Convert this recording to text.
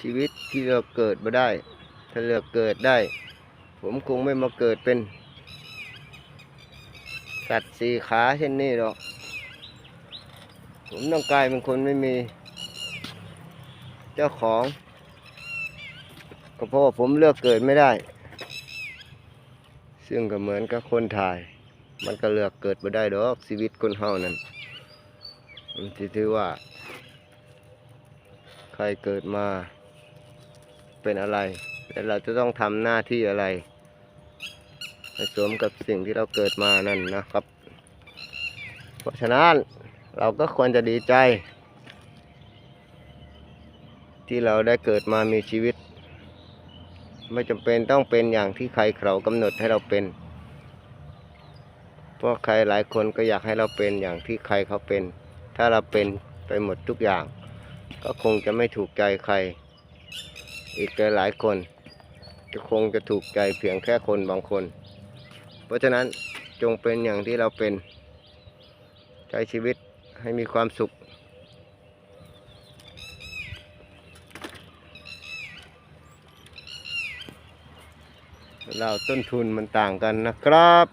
ชีวิตที่เราเกิดมาได้ ถ้าเลือกเกิดได้ ผมคงไม่มาเกิดเป็น สัตว์สี่ขาเช่นนี้หรอก ผมต้องกลายเป็นคนไม่มี เจ้าของ ก็เพราะว่าผมเลือกเกิดไม่ได้ ซึ่งก็เหมือนกับคนถ่าย มันก็เลือกเกิดมาได้ดอกชีวิตคนเฮานั้นมันถือว่า ใครเกิดมา เป็นอะไร และเราจะต้องทำหน้าที่อะไรสวมกับสิ่งที่เราเกิดมานั่นนะครับ เพราะฉะนั้นเราก็ควรจะดีใจ ที่เราได้เกิดมามีชีวิต ไม่จำเป็นต้องเป็นอย่างที่ใครเขากำหนดให้เราเป็นเพราะใครหลายคนก็อยากให้เราเป็นอย่างที่ใครเขาเป็น ถ้าเราเป็นไปหมดทุกอย่าง ก็คงจะไม่ถูกใจใคร อีกหลายคนก็คงจะถูกใจเพียงแค่คนบางคน เพราะฉะนั้นจงเป็นอย่างที่เราเป็น ใช้ชีวิตให้มีความสุข เราต้นทุนมันต่างกันนะครับ